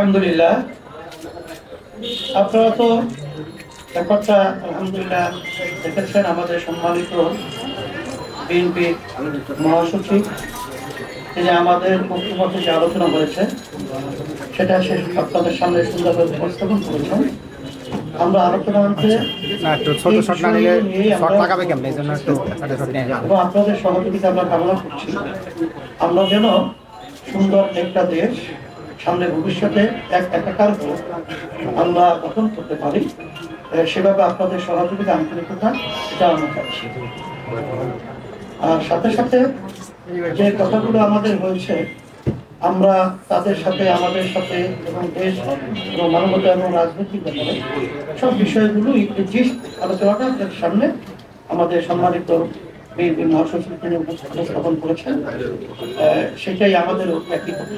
আলহামদুলিল্লাহ। আপনারা তো ব্যাপারটা আলহামদুলিল্লাহ দেখেছেন আমাদের সম্মানিত বিএনপি মহাসচিব তিনি আমাদের পক্ষে যে আলোচনা করেছে সেটা সে আপনাদের সামনে সুন্দরভাবে উপস্থাপন করেছেন। আমরা আলোচনা আনতে না ছোট শট না নিলে শট লাগাবে কেমন? এই জন্য একটু ছোট শট নিয়ে এবং আপনাদের সহযোগিতা আমরা কামনা করছি। আমরা যেন সুন্দর একটা দেশ সামনে ভবিষ্যতে এক একাকার আমরা গঠন করতে পারি সেভাবে আপনাদের সহযোগিতা, আন্তরিকতা এটা আমরা চাচ্ছি আর সাথে সাথে যে কথাগুলো আমাদের হয়েছে, আমরা তাদের সাথে, আমাদের সাথে এবং দেশ এবং মানবতা এবং রাজনৈতিক ব্যাপারে সব বিষয়গুলো একটু জিস্ট আলোচনাটা সামনে আমাদের সম্মানিত মহাসচিব তিনি উপস্থাপন করেছেন। সেটাই আমাদের একই কথা।